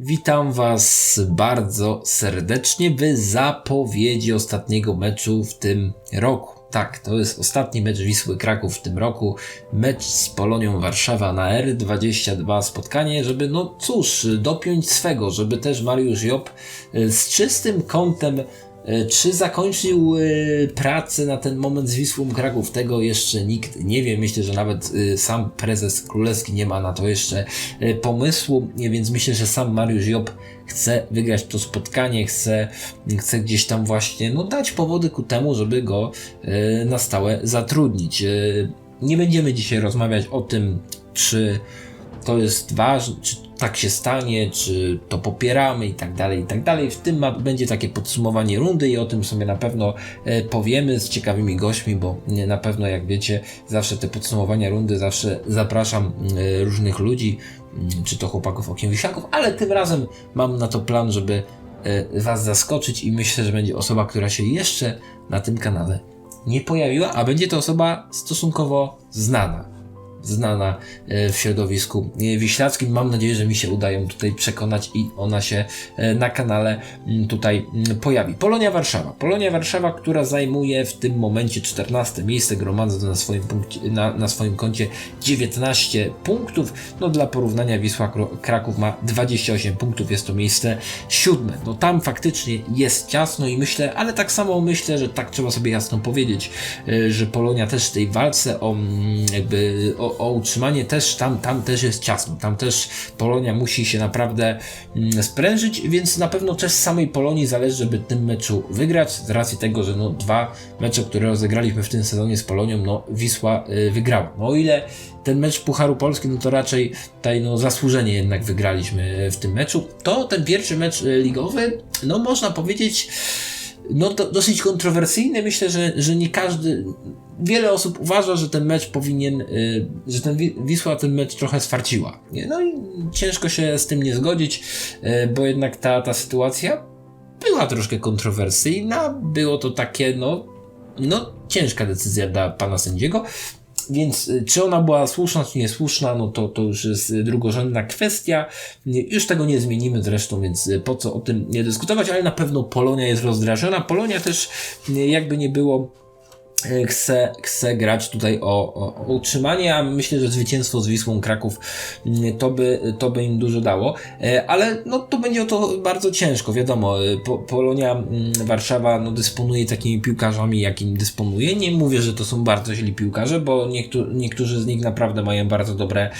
Witam Was bardzo serdecznie w zapowiedzi ostatniego meczu w tym roku. Tak, to jest ostatni mecz Wisły Kraków w tym roku. Mecz z Polonią Warszawa na R22. Spotkanie, żeby, no cóż, dopiąć swego, żeby też Mariusz Job e, z czystym kątem czy zakończył e, pracę na ten moment z Wisłą Kraków? Tego jeszcze nikt nie wie. Myślę, że nawet e, sam prezes Królewski nie ma na to jeszcze pomysłu, więc myślę, że sam Mariusz Job chce wygrać to spotkanie, chce, chce gdzieś tam właśnie no, dać powody ku temu, żeby go na stałe zatrudnić. Nie będziemy dzisiaj rozmawiać o tym, czy to jest ważne, czy tak się stanie, czy to popieramy i tak dalej, i tak dalej. W tym będzie takie podsumowanie rundy i o tym sobie na pewno e, powiemy z ciekawymi gośćmi, bo nie, na pewno jak wiecie, zawsze te podsumowania rundy, zawsze zapraszam e, różnych ludzi, czy to chłopaków okiem wisiaków, ale tym razem mam na to plan, żeby e, Was zaskoczyć i myślę, że będzie osoba, która się jeszcze na tym kanale nie pojawiła, a będzie to osoba stosunkowo znana znana e, w środowisku e, wiślackim. Mam nadzieję, że mi się udają tutaj przekonać i ona się e, na kanale mm, tutaj mm, pojawi. Polonia Warszawa. Polonia Warszawa, która zajmuje w tym momencie 14 miejsce, gromadząc na swoim, punkcie, na, na swoim koncie 19 punktów. No dla porównania Wisła Kraków ma 28 punktów, jest to miejsce siódme. No tam faktycznie jest ciasno i myślę, ale tak samo myślę, że tak trzeba sobie jasno powiedzieć, że Polonia też w tej walce o mm, jakby o, o, utrzymanie też tam, tam też jest ciasno. Tam też Polonia musi się naprawdę mm, sprężyć, więc na pewno też samej Polonii zależy, żeby tym meczu wygrać, z racji tego, że no, dwa mecze, które rozegraliśmy w tym sezonie z Polonią, no Wisła y, wygrała. No o ile ten mecz Pucharu Polski, no to raczej tutaj no, zasłużenie jednak wygraliśmy w tym meczu, to ten pierwszy mecz y, ligowy, no można powiedzieć, no dosyć kontrowersyjny. Myślę, że, że nie każdy, wiele osób uważa, że ten mecz powinien, y, że ten Wisła ten mecz trochę sfarciła. No i ciężko się z tym nie zgodzić, y, bo jednak ta, ta sytuacja była troszkę kontrowersyjna. Było to takie, no, no ciężka decyzja dla pana sędziego. Więc y, czy ona była słuszna, czy niesłuszna, no to, to już jest drugorzędna kwestia. Już tego nie zmienimy zresztą, więc po co o tym nie dyskutować, ale na pewno Polonia jest rozdrażniona. Polonia też jakby nie było E, chce, chce grać tutaj o, o, utrzymanie, a myślę, że zwycięstwo z Wisłą Kraków mm, to by, to by im dużo dało, e, ale no, to będzie o to bardzo ciężko, wiadomo, e, po, Polonia mm, Warszawa no, dysponuje takimi piłkarzami, jakim dysponuje, nie mówię, że to są bardzo źli piłkarze, bo niektó niektórzy z nich naprawdę mają bardzo dobre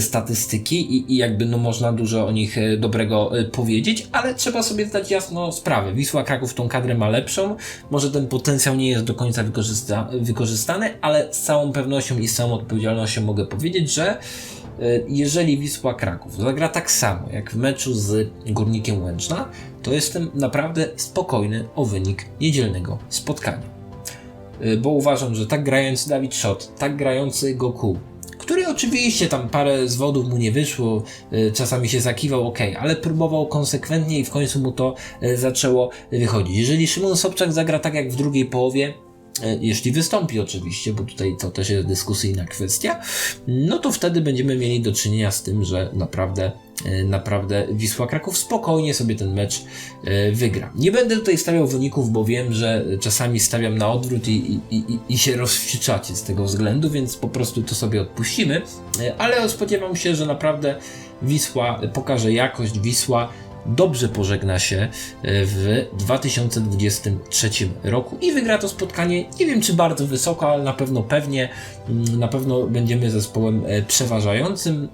statystyki i, i jakby no, można dużo o nich dobrego powiedzieć, ale trzeba sobie zdać jasno sprawę, Wisła Kraków tą kadrę ma lepszą, może ten potencjał nie jest do końca wykorzystany wykorzystane, ale z całą pewnością i z całą odpowiedzialnością mogę powiedzieć, że e, jeżeli Wisła Kraków zagra tak samo jak w meczu z Górnikiem Łęczna, to jestem naprawdę spokojny o wynik niedzielnego spotkania. E, bo uważam, że tak grający Dawid Szot, tak grający Goku, który oczywiście tam parę zwodów mu nie wyszło, e, czasami się zakiwał, ok, ale próbował konsekwentnie i w końcu mu to zaczęło wychodzić. Jeżeli Szymon Sobczak zagra tak jak w drugiej połowie, jeśli wystąpi oczywiście, bo tutaj to też jest dyskusyjna kwestia, no to wtedy będziemy mieli do czynienia z tym, że naprawdę, e, naprawdę Wisła Kraków spokojnie sobie ten mecz e, wygra. Nie będę tutaj stawiał wyników, bo wiem, że czasami stawiam na odwrót i, i, i, i się rozwścieczacie z tego względu, więc po prostu to sobie odpuścimy, ale spodziewam się, że naprawdę Wisła pokaże jakość, Wisła dobrze pożegna się e, w 2023 roku i wygra to spotkanie. Nie wiem czy bardzo wysoko, ale na pewno pewnie. Mm, na pewno będziemy zespołem e, przeważającym,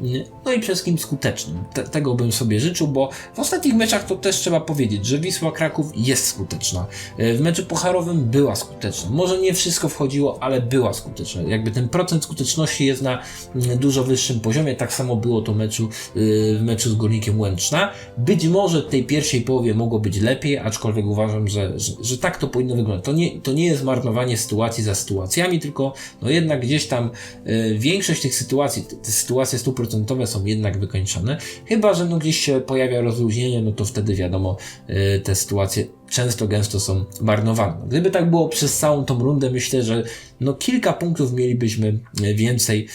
no i przede wszystkim skutecznym. Te, tego bym sobie życzył, bo w ostatnich meczach to też trzeba powiedzieć, że Wisła Kraków jest skuteczna. E, w meczu pucharowym była skuteczna. Może nie wszystko wchodziło, ale była skuteczna. Jakby ten procent skuteczności jest na mm, dużo wyższym poziomie. Tak samo było to meczu, w meczu z Górnikiem Łęczna. Być może może tej pierwszej połowie mogło być lepiej, aczkolwiek uważam, że, że, że, tak to powinno wyglądać. To nie, to nie jest marnowanie sytuacji za sytuacjami, tylko no jednak gdzieś tam y, większość tych sytuacji, te, te sytuacje stuprocentowe są jednak wykończone. Chyba, że no gdzieś się pojawia rozluźnienie, no to wtedy wiadomo, y, te sytuacje często gęsto są marnowane. Gdyby tak było przez całą tą rundę, myślę, że no kilka punktów mielibyśmy więcej.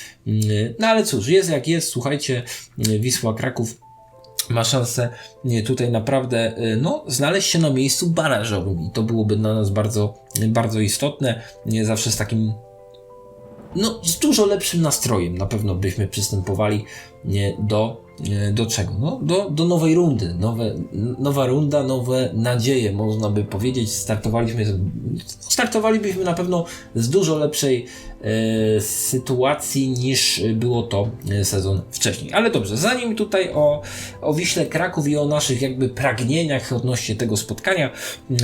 No ale cóż, jest jak jest, słuchajcie, Wisła Kraków ma szansę tutaj naprawdę no, znaleźć się na miejscu barażowym i to byłoby dla nas bardzo, bardzo istotne. Zawsze z takim no, z dużo lepszym nastrojem na pewno byśmy przystępowali do E, do czego? No, do, do nowej rundy. Nowe, nowa runda, nowe nadzieje, można by powiedzieć. Startowaliśmy, startowalibyśmy na pewno z dużo lepszej e, sytuacji niż było to e, sezon wcześniej. Ale dobrze, zanim tutaj o, o Wiśle Kraków i o naszych jakby pragnieniach odnośnie tego spotkania,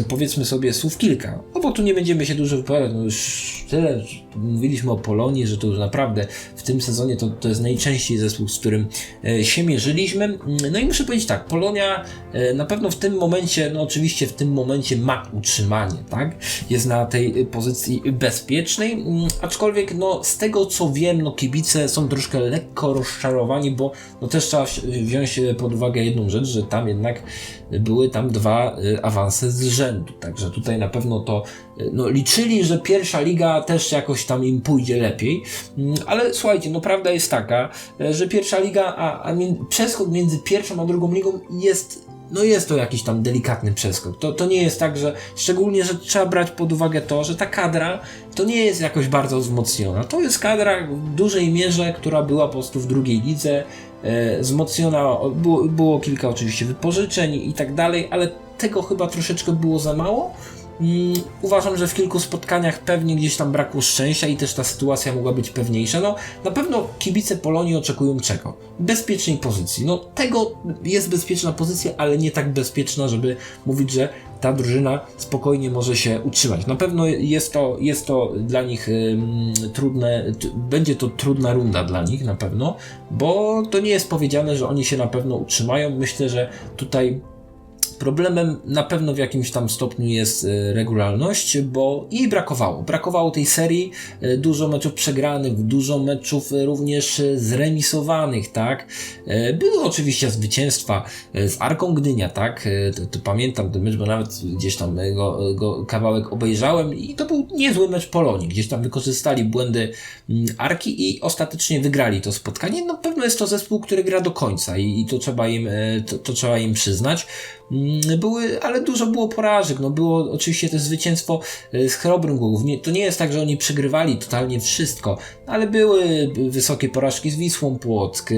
powiedzmy sobie słów kilka. No bo tu nie będziemy się dużo wypowiadać, no już tyle mówiliśmy o Polonii, że to już naprawdę w tym sezonie to, to jest najczęściej zespół, z którym się mierzyliśmy. No i muszę powiedzieć tak, Polonia e, na pewno w tym momencie, no oczywiście w tym momencie ma utrzymanie, tak? Jest na tej pozycji bezpiecznej, mm, aczkolwiek no z tego co wiem, no kibice są troszkę lekko rozczarowani, bo no też trzeba wziąć pod uwagę jedną rzecz, że tam jednak były tam dwa e, awanse z rzędu, także tutaj na pewno to e, no, liczyli, że pierwsza liga też jakoś tam im pójdzie lepiej, mm, ale słuchajcie, no prawda jest taka, że pierwsza liga, a, a przeskok między pierwszą a drugą ligą jest no jest to jakiś tam delikatny przeskok. To, to nie jest tak, że szczególnie, że trzeba brać pod uwagę to, że ta kadra to nie jest jakoś bardzo wzmocniona. To jest kadra w dużej mierze, która była po prostu w drugiej lidze, e, wzmocniona, było, było kilka oczywiście wypożyczeń i tak dalej, ale tego chyba troszeczkę było za mało. Mm, uważam, że w kilku spotkaniach pewnie gdzieś tam brakło szczęścia i też ta sytuacja mogła być pewniejsza. No, na pewno kibice Polonii oczekują czego? Bezpiecznej pozycji. No, tego jest bezpieczna pozycja, ale nie tak bezpieczna, żeby mówić, że ta drużyna spokojnie może się utrzymać. Na pewno jest to, jest to dla nich trudne, będzie to trudna runda dla nich na pewno, bo to nie jest powiedziane, że oni się na pewno utrzymają. Myślę, że tutaj Problemem na pewno w jakimś tam stopniu jest e, regularność, bo jej brakowało. Brakowało tej serii, e, dużo meczów przegranych, dużo meczów e, również zremisowanych, tak. Były oczywiście zwycięstwa z Arką Gdynia, tak. To, to pamiętam ten mecz, bo nawet gdzieś tam go, go kawałek obejrzałem i to był niezły mecz Polonii. Gdzieś tam wykorzystali błędy mm, Arki i ostatecznie wygrali to spotkanie. No pewno jest to zespół, który gra do końca i, i to trzeba im, to, to trzeba im przyznać. Mm, były, ale dużo było porażek. No było oczywiście to zwycięstwo e, z Chrobrym Głogów. to nie jest tak, że oni przegrywali totalnie wszystko, ale były wysokie porażki z Wisłą Płock, e,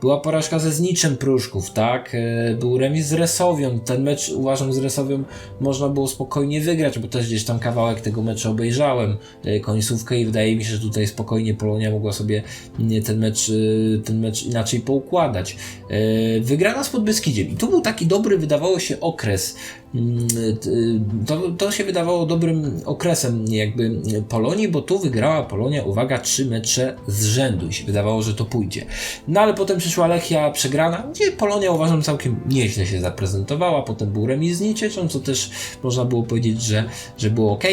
była porażka ze Zniczem Pruszków, tak? E, był remis z Resowią. Ten mecz uważam z Resowią można było spokojnie wygrać, bo też gdzieś tam kawałek tego meczu obejrzałem, końcówkę i wydaje mi się, że tutaj spokojnie Polonia mogła sobie ten mecz, ten mecz inaczej poukładać. Wygrana z Podbeskidziem i tu był taki dobry, wydawało się, okres Mm, to, to się wydawało dobrym okresem jakby Polonii, bo tu wygrała Polonia, uwaga, trzy mecze z rzędu i się wydawało, że to pójdzie. No ale potem przyszła Lechia przegrana, gdzie Polonia uważam całkiem nieźle się zaprezentowała, potem był remis z co też można było powiedzieć, że, że było ok.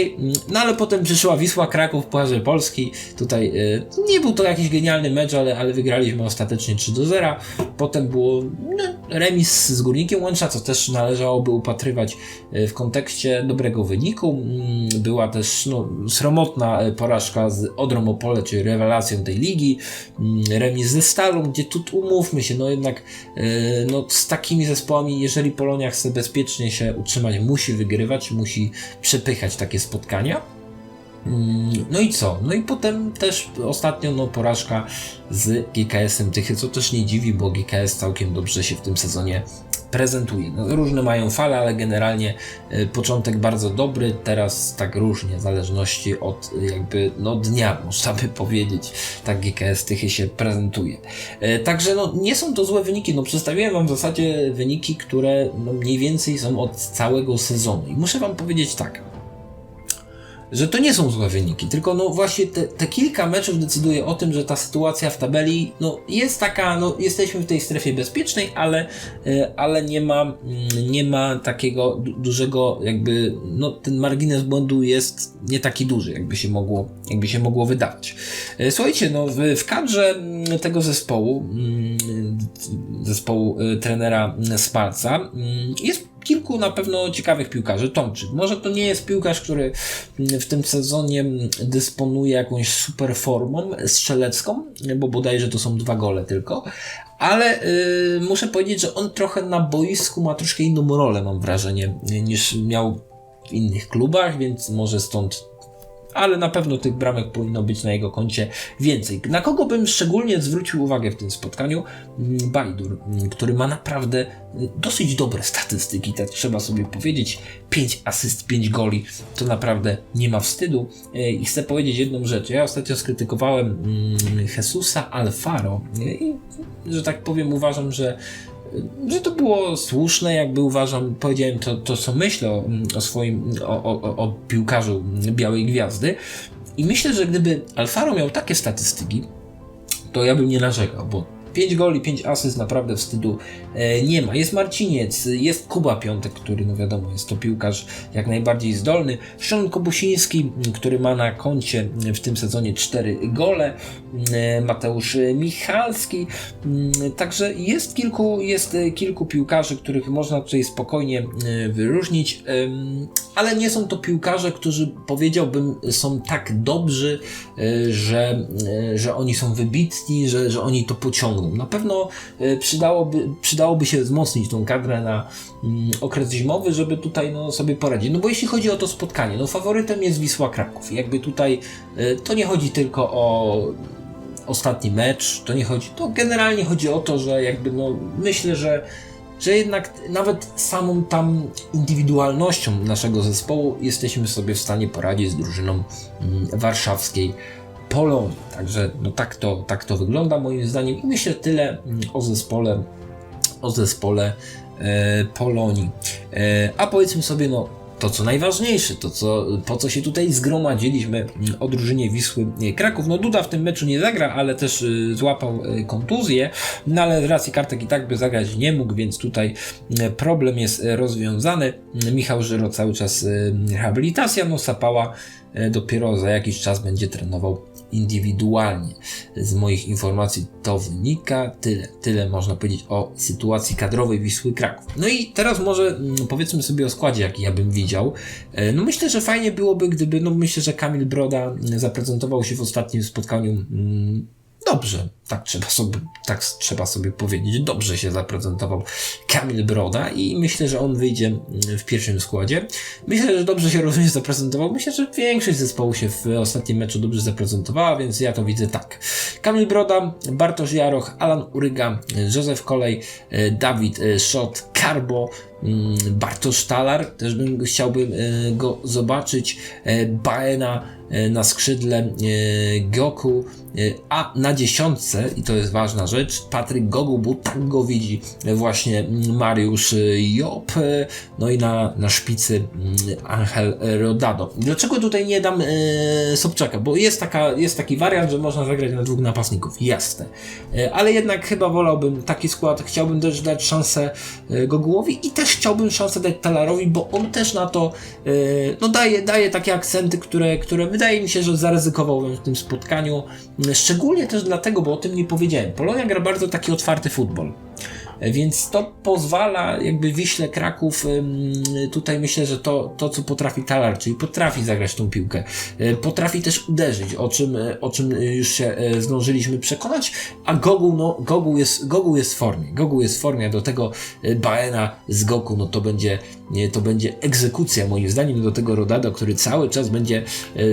No ale potem przyszła Wisła Kraków Pucharze Polski, tutaj y, nie był to jakiś genialny mecz, ale, ale wygraliśmy ostatecznie 3 do 0. Potem było no, remis z Górnikiem Łęcza, co też należałoby upatrywać E, w kontekście dobrego wyniku. Mm, była też no, sromotna e, porażka z Odrą Opole, czyli rewelacją tej ligi. Mm, remis ze Stalą, gdzie tu umówmy się, no jednak e, no, z takimi zespołami, jeżeli Polonia chce bezpiecznie się utrzymać, musi wygrywać, musi przepychać takie spotkania. Mm, no i co? No i potem też ostatnio no, porażka z GKS-em Tychy, co też nie dziwi, bo GKS całkiem dobrze się w tym sezonie prezentuje. No, różne mają fale, ale generalnie y, początek bardzo dobry, teraz tak różnie, w zależności od y, jakby no, dnia, można by powiedzieć. Tak GKS Tychy się prezentuje. Y, także no, nie są to złe wyniki. No, przedstawiłem Wam w zasadzie wyniki, które no, mniej więcej są od całego sezonu. I muszę Wam powiedzieć tak że to nie są złe wyniki, tylko no właśnie te, te, kilka meczów decyduje o tym, że ta sytuacja w tabeli no jest taka, no jesteśmy w tej strefie bezpiecznej, ale, e, ale nie ma, mm, nie ma takiego dużego jakby, no ten margines błędu jest nie taki duży, jakby się mogło, jakby się mogło wydawać. E, słuchajcie, no w, w kadrze mm, tego zespołu, mm, zespołu e, trenera Sparca jest kilku na pewno ciekawych piłkarzy. Tomczyk. Może to nie jest piłkarz, który w tym sezonie dysponuje jakąś super formą strzelecką, bo bodajże to są dwa gole tylko, ale y, muszę powiedzieć, że on trochę na boisku ma troszkę inną rolę, mam wrażenie, niż miał w innych klubach, więc może stąd ale na pewno tych bramek powinno być na jego koncie więcej. Na kogo bym szczególnie zwrócił uwagę w tym spotkaniu? Mm, Bajdur, mm, który ma naprawdę y, dosyć dobre statystyki, tak trzeba sobie powiedzieć. 5 asyst, 5 goli, to naprawdę nie ma wstydu. Y, I chcę powiedzieć jedną rzecz. Ja ostatnio skrytykowałem mm, Jesusa Alfaro y, i, że tak powiem, uważam, że że to było słuszne, jakby uważam, powiedziałem to, to co myślę o, o swoim, o, o, o piłkarzu Białej Gwiazdy. I myślę, że gdyby Alfaro miał takie statystyki, to ja bym nie narzekał, bo 5 goli, 5 asyst, naprawdę wstydu e, nie ma. Jest Marciniec, jest Kuba Piątek, który, no wiadomo, jest to piłkarz jak najbardziej zdolny. Szymon Kobusiński, który ma na koncie w tym sezonie 4 gole. E, Mateusz Michalski. Mm, także jest kilku, jest kilku piłkarzy, których można tutaj spokojnie e, wyróżnić, ale nie są to piłkarze, którzy powiedziałbym są tak dobrzy, że, że oni są wybitni, że, że oni to Na pewno e, przydałoby, przydałoby się wzmocnić tą kadrę na mm, okres zimowy, żeby tutaj no, sobie poradzić. No bo jeśli chodzi o to spotkanie, no faworytem jest Wisła Kraków. Jakby tutaj e, to nie chodzi tylko o ostatni mecz, to nie chodzi, to generalnie chodzi o to, że jakby no myślę, że że jednak nawet samą tam indywidualnością naszego zespołu jesteśmy sobie w stanie poradzić z drużyną mm, warszawskiej Polonii. Także no tak, to, tak to wygląda moim zdaniem i myślę tyle mm, o zespole, o zespole e, Polonii. E, a powiedzmy sobie, no to co najważniejsze, to co, po co się tutaj zgromadziliśmy mm, o drużynie Wisły Kraków. No Duda w tym meczu nie zagra, ale też y, złapał y, kontuzję, no ale z racji kartek i tak by zagrać nie mógł, więc tutaj problem jest rozwiązany. Michał Żyro cały czas rehabilitacja, no Sapała dopiero za jakiś czas będzie trenował indywidualnie. Z moich informacji to wynika. Tyle, tyle można powiedzieć o sytuacji kadrowej Wisły Kraków. No i teraz może mm, powiedzmy sobie o składzie, jaki ja bym widział. E, no myślę, że fajnie byłoby, gdyby, no myślę, że Kamil Broda mm, zaprezentował się w ostatnim spotkaniu mm, dobrze, tak trzeba sobie, tak trzeba sobie powiedzieć, dobrze się zaprezentował Kamil Broda i myślę, że on wyjdzie mm, w pierwszym składzie. Myślę, że dobrze się również zaprezentował. Myślę, że większość zespołu się w ostatnim meczu dobrze zaprezentowała, więc ja to widzę tak. Kamil Broda, Bartosz Jaroch, Alan Uryga, Józef Kolej, e, Dawid e, Szot, Karbo, mm, Bartosz Talar, też bym chciałbym e, go zobaczyć, Baena, na skrzydle Goku, a na dziesiątce, i to jest ważna rzecz, Patryk Gogu, bo tak go widzi właśnie Mariusz Job, no i na, na szpicy Angel Rodado. Dlaczego tutaj nie dam e, Sobczaka? Bo jest, taka, jest taki wariant, że można zagrać na dwóch napastników, jasne. Ale jednak chyba wolałbym taki skład, chciałbym też dać szansę Gogułowi i też chciałbym szansę dać Talarowi, bo on też na to e, no daje, daje takie akcenty, które, które wydaje mi się, że zaryzykowałbym w tym spotkaniu. Szczególnie też dlatego, bo o tym nie powiedziałem. Polonia gra bardzo taki otwarty futbol. Więc to pozwala jakby Wiśle Kraków, tutaj myślę, że to, to co potrafi Talar, czyli potrafi zagrać tą piłkę, e, potrafi też uderzyć, o czym, o czym już się e, zdążyliśmy przekonać, a Gogu, no, Gogu jest, Gogu jest w formie, Gogu jest w formie, do tego e, Baena z Goku, no to będzie, to będzie egzekucja moim zdaniem do tego Rodada, który cały czas będzie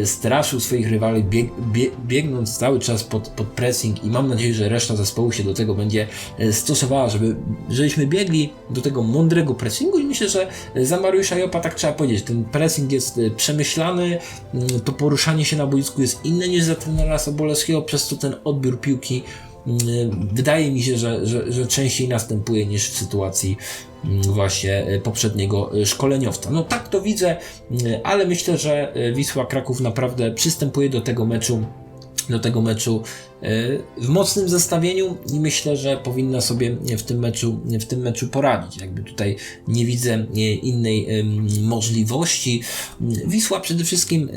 straszył swoich rywali, bieg, bieg, biegnąc cały czas pod, pod pressing i mam nadzieję, że reszta zespołu się do tego będzie stosowała, żeby żeśmy biegli do tego mądrego pressingu i myślę, że za Mariusza Jopa tak trzeba powiedzieć, ten pressing jest e, przemyślany, mm, to poruszanie się na boisku jest inne niż za trenera Sobolewskiego, przez co ten odbiór piłki wydaje mi się, że, że, że częściej następuje niż w sytuacji mm, właśnie e, poprzedniego e, szkoleniowca. No tak to widzę, ale myślę, że Wisła Kraków naprawdę przystępuje do tego meczu do tego meczu w mocnym zestawieniu i myślę, że powinna sobie w tym meczu, w tym meczu poradzić. Jakby tutaj nie widzę innej możliwości. Wisła przede wszystkim, e,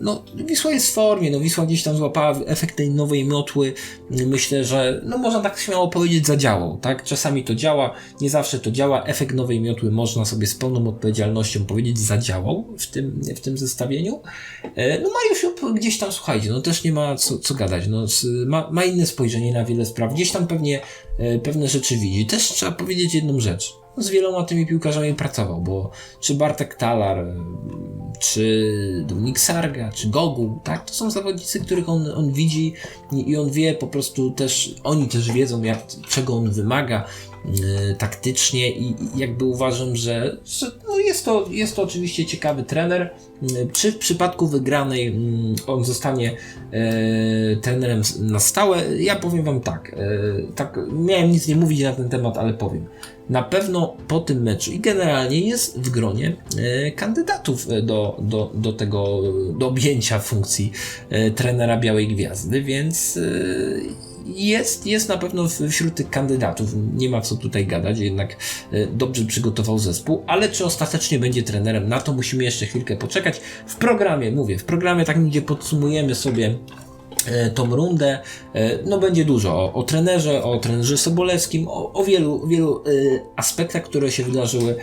no Wisła jest w formie, no Wisła gdzieś tam złapała efekt tej nowej miotły. Myślę, że no można tak śmiało powiedzieć zadziałał, tak? Czasami to działa, nie zawsze to działa. Efekt nowej miotły można sobie z pełną odpowiedzialnością powiedzieć zadziałał w tym, w tym zestawieniu. E, no Mariusz gdzieś tam, słuchajcie, no też nie ma co, co gadać, no Ma, ma inne spojrzenie na wiele spraw. Gdzieś tam pewnie e, pewne rzeczy widzi. Też trzeba powiedzieć jedną rzecz. No, z wieloma tymi piłkarzami pracował, bo czy Bartek Talar, e, czy Dominik Sarga, czy Gogu, tak? To są zawodnicy, których on, on widzi i on wie po prostu też, oni też wiedzą, jak, czego on wymaga e, taktycznie i, i jakby uważam, że, że no jest, to, jest to oczywiście ciekawy trener. E, Czy w przypadku wygranej mm, on zostanie e, trenerem na stałe? Ja powiem wam tak, e, tak, miałem nic nie mówić na ten temat, ale powiem. Na pewno po tym meczu i generalnie jest w gronie kandydatów e, do, do, tego, do objęcia funkcji e, trenera Białej Gwiazdy, więc e, jest, jest na pewno wśród tych kandydatów. Nie ma co tutaj gadać, jednak e, dobrze przygotował zespół, ale czy ostatecznie będzie trenerem, na to musimy jeszcze chwilkę poczekać. W programie, mówię, w programie takim, gdzie podsumujemy sobie tą rundę. No będzie dużo o, o trenerze, o trenerze Sobolewskim, o, o wielu, wielu aspektach, które się wydarzyły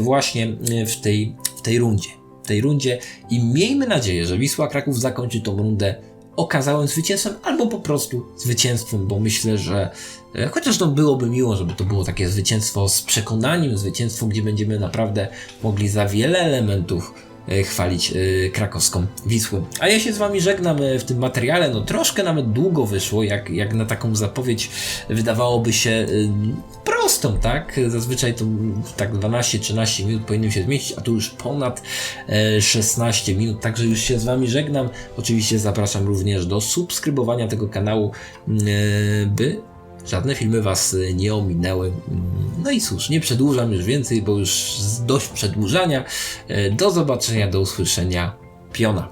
właśnie w tej, w tej rundzie. Tej rundzie i miejmy nadzieję, że Wisła Kraków zakończy tą rundę okazałym zwycięstwem albo po prostu zwycięstwem, bo myślę, że e, chociaż to byłoby miło, żeby to było takie zwycięstwo z przekonaniem, zwycięstwo, gdzie będziemy naprawdę mogli za wiele elementów e, chwalić e, krakowską Wisłę. A ja się z Wami żegnam w tym materiale. No troszkę nawet długo wyszło, jak, jak na taką zapowiedź wydawałoby się prostą, tak? Zazwyczaj to tak 12-13 minut powinien się zmieścić, a tu już ponad e, 16 minut, także już się z Wami żegnam. Oczywiście zapraszam również do subskrybowania tego kanału, e, by żadne filmy Was e, nie ominęły. Mm, No i cóż, nie przedłużam już więcej, bo już dość przedłużania. E, Do zobaczenia, do usłyszenia. Piona.